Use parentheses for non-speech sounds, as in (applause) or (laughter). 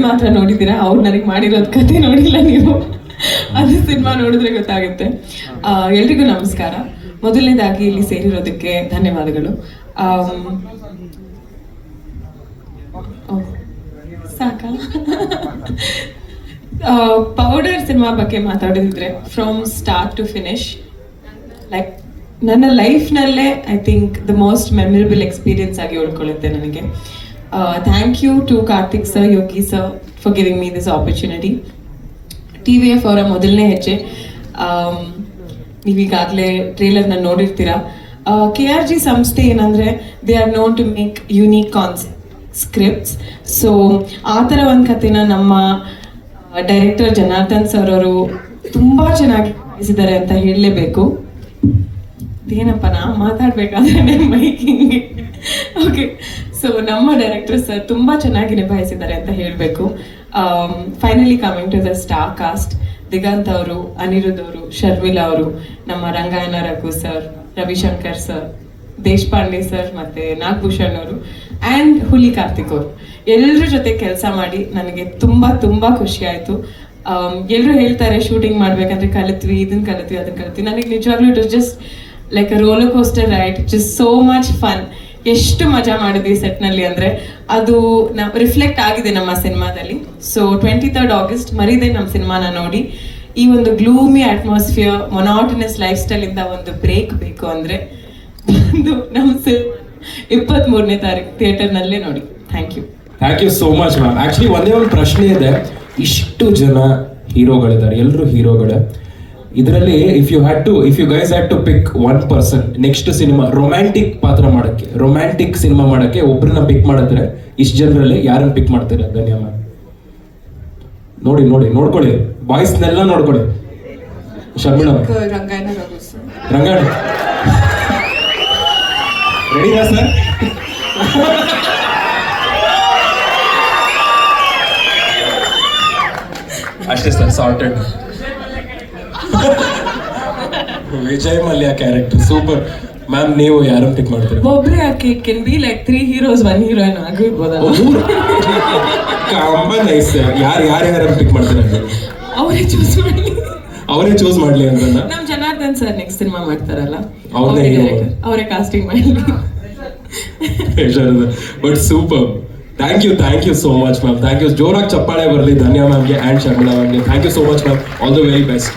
ಮಾತ್ರ ನೋಡಿದ್ದೀರಾ? ಅವ್ರು ನನಗೆ ಮಾಡಿರೋದ್ ಕತೆ ನೋಡಿಲ್ಲ ನೀವು. ಅದು ಸಿನಿಮಾ ನೋಡಿದ್ರೆ ಗೊತ್ತಾಗುತ್ತೆ. ಎಲ್ರಿಗೂ ನಮಸ್ಕಾರ. ಮೊದಲನೇದಾಗಿ ಇಲ್ಲಿ ಸೇರಿರೋದಕ್ಕೆ ಧನ್ಯವಾದಗಳು. ಸಾಕ? ಪೌಡರ್ ಸಿನಿಮಾ ಬಗ್ಗೆ ಮಾತಾಡೋದಿದ್ರೆ from start to finish like ನನ್ನ ಲೈಫ್ನಲ್ಲೇ I think the most memorable experience ಆಗಿ ಉಳ್ಕೊಳ್ಳುತ್ತೆ ನನಗೆ. Thank you to Karthik sir Yogi sir for giving me this opportunity T V F ಅವರ ಮೊದಲನೇ ಹೆಜ್ಜೆ. ಆಮ್, ನೀವೀಗಾಗಲೇ ಟ್ರೇಲರ್ನ ನೋಡಿರ್ತೀರಾ. ಕೆ ಆರ್ ಜಿ ಸಂಸ್ಥೆ ಏನಂದರೆ they are known to make unique cons scripts so ಆ ಥರ ಒಂದು ಕಥೆನ ನಮ್ಮ ಡೈರೆಕ್ಟರ್ ಜನಾರ್ದನ್ ಸರ್ ಅವರು ತುಂಬ ಚೆನ್ನಾಗಿ ಮಾಡಿಸಿದ್ದಾರೆ ಅಂತ ಹೇಳಲೇಬೇಕು. ಏನಪ್ಪ ನಾ ಮಾತಾಡಬೇಕಾದ್ರೆ ಮೈಕಿಂಗ್ ಓಕೆ ಸೊ ನಮ್ಮ ಡೈರೆಕ್ಟರ್ ಸರ್ ತುಂಬಾ ಚೆನ್ನಾಗಿ ನಿಭಾಯಿಸಿದ್ದಾರೆ ಅಂತ ಹೇಳಬೇಕು. Finally coming to the star cast Diganth ಅವರು ಅನಿರುದ್ ಅವರು ಶರ್ಮಿಲಾ ಅವರು, ನಮ್ಮ Rangayana Raghu sir Ravishankar sir Deshpande sir ಮತ್ತೆ ನಾಗಭೂಷಣ್ ಅವರು ಆ್ಯಂಡ್ ಹುಲಿ ಕಾರ್ತಿಕ್ ಅವರು. ಎಲ್ಲರ ಜೊತೆ ಕೆಲಸ ಮಾಡಿ ನನಗೆ ತುಂಬ ತುಂಬ ಖುಷಿ ಆಯಿತು. ಎಲ್ಲರೂ ಹೇಳ್ತಾರೆ ಶೂಟಿಂಗ್ ಮಾಡ್ಬೇಕಂದ್ರೆ ಕಲಿತ್ವಿ ಇದನ್ನ ಕಲಿತ್ವಿ ಅದನ್ನ ಕಲಿತ್ವಿ. ನನಗೆ ನಿಜವಾಗ್ಲೂ it was just like a roller coaster ride just so much fun ಎಷ್ಟು ಮಜಾ ಮಾಡಿದ್ವಿ ಸೆಟ್ನಲ್ಲಿ ಅಂದರೆ ಅದು ರಿಫ್ಲೆಕ್ಟ್ ಆಗಿದೆ ನಮ್ಮ ಸಿನಿಮಾದಲ್ಲಿ. ಸೊ ಟ್ವೆಂಟಿ ತರ್ಡ್ ಆಗಸ್ಟ್ ಮರಿದೆ ನಮ್ಮ ಸಿನಿಮಾನ ನೋಡಿ. ಈ ಒಂದು ಗ್ಲೂಮಿ ಅಟ್ಮಾಸ್ಫಿಯರ್ ಮೊನಾಟನಸ್ ಲೈಫ್ ಸ್ಟೈಲಿಂದ ಒಂದು ಬ್ರೇಕ್ ಬೇಕು ಅಂದರೆ ಒಂದು ನಮ್ಮ ಇಪ್ಪತ್ತ್ ಮೂರನೇ ತಾರೀಕು ಥಿಯೇಟರ್ನಲ್ಲೇ ನೋಡಿ. Thank you thank you so much ma'am actually ಒಂದೇ ಒಂದು ಪ್ರಶ್ನೆ ಇದೆ. ಇಷ್ಟು ಜನ ಹೀರೋಗಳಿದ್ದಾರೆ, ಎಲ್ಲರೂ ಹೀರೋಗಳೇ. ಇದರಲ್ಲಿ if you had to if you guys had to pick one person next cinema romantic ಪಾತ್ರ ಮಾಡಕ್ಕೆ ರೊಮ್ಯಾಂಟಿಕ್ ಸಿನಿಮಾ ಮಾಡಕ್ಕೆ ಒಬ್ರನ್ನ ಪಿಕ್ ಮಾಡಿದ್ರೆ ಇಷ್ಟು ಜನರಲ್ಲಿ ಯಾರನ್ನ ಪಿಕ್ ಮಾಡ್ತೀರಾ ಧನ್ಯ ಮ್ಯಾಮ್ ನೋಡಿ ನೋಡಿ ನೋಡ್ಕೊಳ್ಳಿ. ಬಾಯ್ಸ್ನೆಲ್ಲ ನೋಡ್ಕೊಳ್ಳಿ. ಶರ್ಮಿಣ ರಂಗಾಯಣ ರೆಡಿನಾ ಸರ್ ಅಷ್ಟೇ sir sorted (laughs) Vijay Mallya character super ma'am ನೀವು ಯಾರು ಪಿಕ್ ಮಾಡ್ತೀರಾ? ಒಬ್ರೇ ಯಾಕೆ can be like three heroes one heroine ಆಗಿರ್ಬೋದಲ್ಲ? ತುಂಬ ನೈಸ್ ಯಾರು ಯಾರು ಯಾರು ಪಿಕ್ ಮಾಡ್ತೀರಾ ಅವರೇ ಚೂಸ್ ಮಾಡಿ. ಅವರೇ ಚೂಸ್ ಮಾಡ್ಲಿ ಅಂತ ನಮ್ ಜನಾರ್ದನ್ ಸರ್ ನೆಕ್ಸ್ಟ್ ಸಿನಿಮಾ ಮಾಡ್ತಾರಲ್ಲ? ಅವರೇ. ಅವರೇ ಕಾಸ್ಟಿಂಗ್ ಮಾಡಲಿ but super thank you thank you so much ma'am thank you ಜೋರಾಗಿ ಚಪ್ಪಾಳೆ ಬರಲಿ ಧನ್ಯ ಮ್ಯಾಮ್ಗೆ and Sharmila ಮ್ಯಾಮ್ಗೆ thank you so much ma'am all the very best